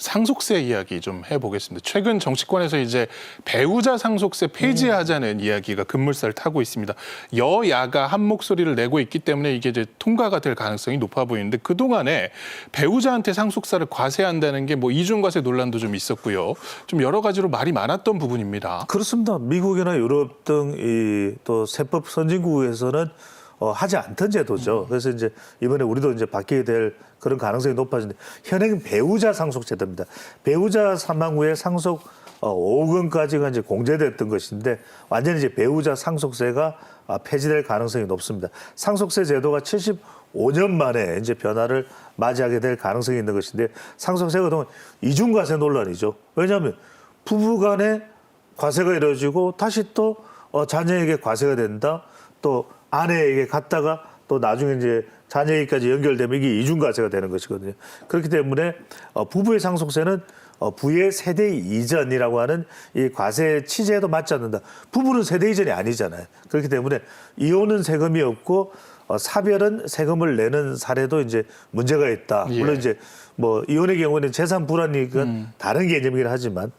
상속세 이야기 좀 해보겠습니다. 최근 정치권에서 이제 배우자 상속세 폐지하자는 이야기가 급물살을 타고 있습니다. 여야가 한 목소리를 내고 있기 때문에 이게 이제 통과가 될 가능성이 높아 보이는데 그 동안에 배우자한테 상속세를 과세한다는 게 뭐 이중과세 논란도 좀 있었고요. 좀 여러 가지로 말이 많았던 부분입니다. 그렇습니다. 미국이나 유럽 등 이 또 세법 선진국에서는 어, 하지 않던 제도죠. 그래서 이제 이번에 우리도 이제 바뀌게 될 그런 가능성이 높아지는데 현행 배우자 상속 제도입니다. 배우자 사망 후에 상속 어, 5억 원까지가 이제 공제됐던 것인데 완전히 이제 배우자 상속세가 아, 폐지될 가능성이 높습니다. 상속세 제도가 75년 만에 이제 변화를 맞이하게 될 가능성이 있는 것인데 상속세가 그동안 이중과세 논란이죠. 왜냐하면 부부간에 과세가 이루어지고 다시 또 어, 자녀에게 과세가 된다. 또 아내에게 갔다가 또 나중에 이제 자녀에게까지 연결되면 이게 이중과세가 되는 것이거든요. 그렇기 때문에 어, 부부의 상속세는 어, 부의 세대 이전이라고 하는 이 과세 취지에도 맞지 않는다. 부부는 세대 이전이 아니잖아요. 그렇기 때문에 이혼은 세금이 없고 어, 사별은 세금을 내는 사례도 이제 문제가 있다. 예. 물론 이제 뭐 이혼의 경우는 재산 불안이건 다른 개념이긴 하지만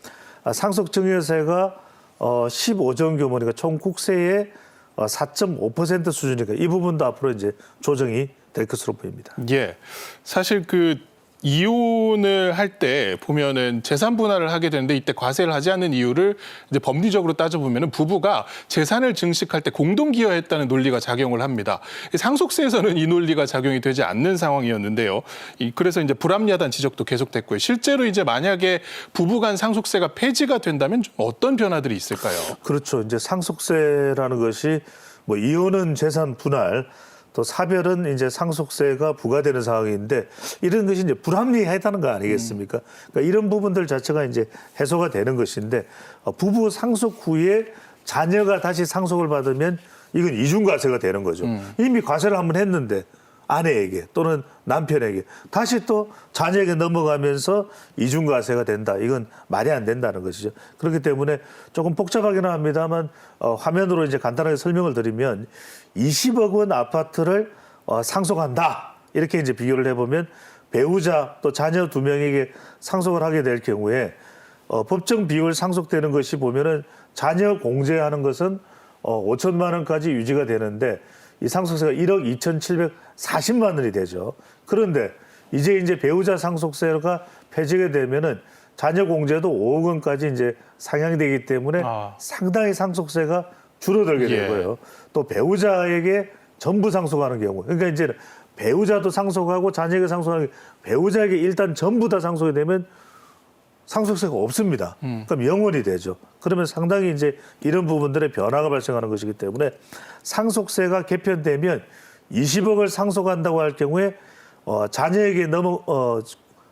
아, 상속 증여세가 어 15조 규모니까 총 국세의 어, 4.5% 수준이니까 이 부분도 앞으로 이제 조정이 될 것으로 보입니다. 예. 사실 그 이혼을 할 때 보면은 재산 분할을 하게 되는데 이때 과세를 하지 않는 이유를 이제 법리적으로 따져보면은 부부가 재산을 증식할 때 공동 기여했다는 논리가 작용을 합니다. 이 상속세에서는 이 논리가 작용이 되지 않는 상황이었는데요. 이 그래서 이제 불합리하다는 지적도 계속됐고요. 실제로 이제 만약에 부부간 상속세가 폐지가 된다면 좀 어떤 변화들이 있을까요? 그렇죠. 이제 상속세라는 것이 뭐 이혼은 재산 분할 또 사별은 이제 상속세가 부과되는 상황인데 이런 것이 이제 불합리하다는 거 아니겠습니까? 그러니까 이런 부분들 자체가 이제 해소가 되는 것인데 어, 부부 상속 후에 자녀가 다시 상속을 받으면 이건 이중과세가 되는 거죠. 이미 과세를 한번 했는데 아내에게 또는 남편에게 다시 또 자녀에게 넘어가면서 이중과세가 된다. 이건 말이 안 된다는 것이죠. 그렇기 때문에 조금 복잡하기는 합니다만 어, 화면으로 이제 간단하게 설명을 드리면 20억 원 아파트를 어, 상속한다. 이렇게 이제 비교를 해보면 배우자 또 자녀 두 명에게 상속을 하게 될 경우에 어, 법정 비율 상속되는 것이 보면은 자녀 공제하는 것은 어, 5천만 원까지 유지가 되는데 이 상속세가 1억 2,740만 원이 되죠. 그런데 이제 이제 배우자 상속세가 폐지가 되면은 자녀 공제도 5억 원까지 이제 상향이 되기 때문에 아. 상당히 상속세가 줄어들게 예. 되고요. 또 배우자에게 전부 상속하는 경우. 그러니까 이제 배우자도 상속하고 자녀에게 상속하는 게 배우자에게 일단 전부 다 상속이 되면 상속세가 없습니다. 그럼 영원이 되죠. 그러면 상당히 이제 이런 부분들의 변화가 발생하는 것이기 때문에 상속세가 개편되면 20억을 상속한다고 할 경우에 어, 자녀에게 넘어 어,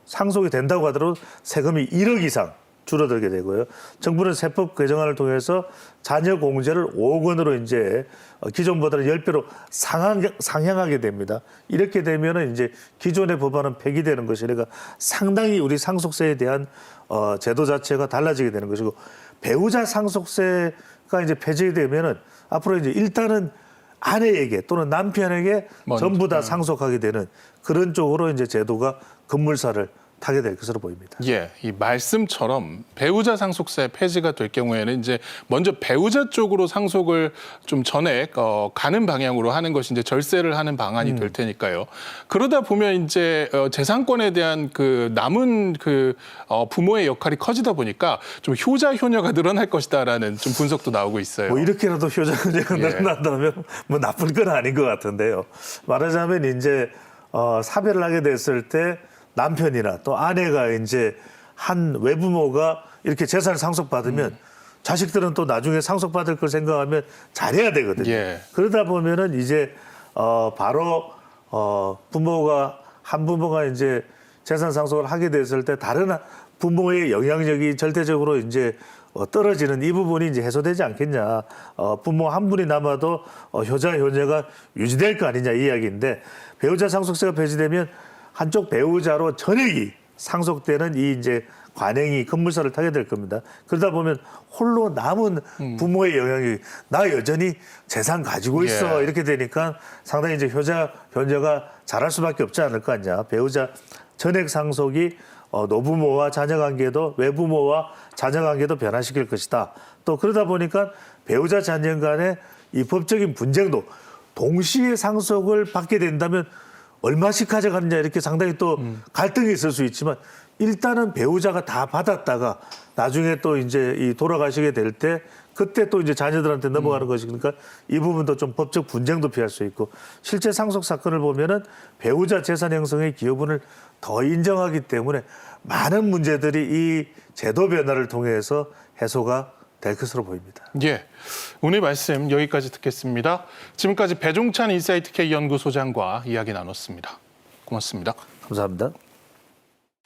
상속이 된다고 하더라도 세금이 1억 이상 줄어들게 되고요. 정부는 세법 개정안을 통해서 자녀 공제를 5억 원으로 이제 어, 기존보다는 10배로 상향, 상향하게 됩니다. 이렇게 되면은 이제 기존의 법안은 폐기되는 것이니까 상당히 우리 상속세에 대한 어, 제도 자체가 달라지게 되는 것이고 배우자 상속세가 이제 폐지되면은 앞으로 이제 일단은 아내에게 또는 남편에게 전부 다 상속하게 되는 그런 쪽으로 이제 제도가 급물살을 타게 될 것으로 보입니다. 예, 이 말씀처럼 배우자 상속세 폐지가 될 경우에는 이제 먼저 배우자 쪽으로 상속을 좀 전액 어, 가는 방향으로 하는 것이 이제 절세를 하는 방안이 될 테니까요. 그러다 보면 이제 어, 재산권에 대한 그 남은 그 어, 부모의 역할이 커지다 보니까 좀 효자 효녀가 늘어날 것이다라는 좀 분석도 나오고 있어요. 뭐 이렇게라도 효자가 예. 늘어난다면 뭐 나쁜 건 아닌 것 같은데요. 말하자면 이제 어, 사별을 하게 됐을 때 남편이나 또 아내가 이제 한 외부모가 이렇게 재산을 상속받으면 음. 자식들은 또 나중에 상속받을 걸 생각하면 잘해야 되거든요. 예. 그러다 보면은 이제 어 바로 어 부모가 한 부모가 이제 재산 상속을 하게 됐을 때 다른 부모의 영향력이 절대적으로 이제 어, 떨어지는 이 부분이 이제 해소되지 않겠냐. 어, 부모 한 분이 남아도 어, 효자 효녀가 유지될 거 아니냐 이 이야기인데 배우자 상속세가 폐지되면 한쪽 배우자로 전액이 상속되는 이 이제 관행이 급물살을 타게 될 겁니다. 그러다 보면 홀로 남은 부모의 영향이 나 여전히 재산 가지고 있어 예. 이렇게 되니까 상당히 이제 효자 효녀가 잘할 수밖에 없지 않을 거 아니냐. 배우자 전액 상속이 어, 노부모와 자녀 관계도 외부모와 자녀 관계도 변화시킬 것이다. 또 그러다 보니까 배우자 자녀 간의 이 법적인 분쟁도 동시에 상속을 받게 된다면 얼마씩 가져가느냐 이렇게 상당히 또 갈등이 있을 수 있지만 일단은 배우자가 다 받았다가 나중에 또 이제 이 돌아가시게 될 때 그때 또 이제 자녀들한테 넘어가는 것이 그러니까 이 부분도 좀 법적 분쟁도 피할 수 있고 실제 상속 사건을 보면은 배우자 재산 형성의 기여분을 더 인정하기 때문에 많은 문제들이 이 제도 변화를 통해서 해소가 될 것으로 보입니다. 예. 오늘 말씀 여기까지 듣겠습니다. 지금까지 배종찬 인사이트 K 연구소장과 이야기 나눴습니다. 고맙습니다. 감사합니다.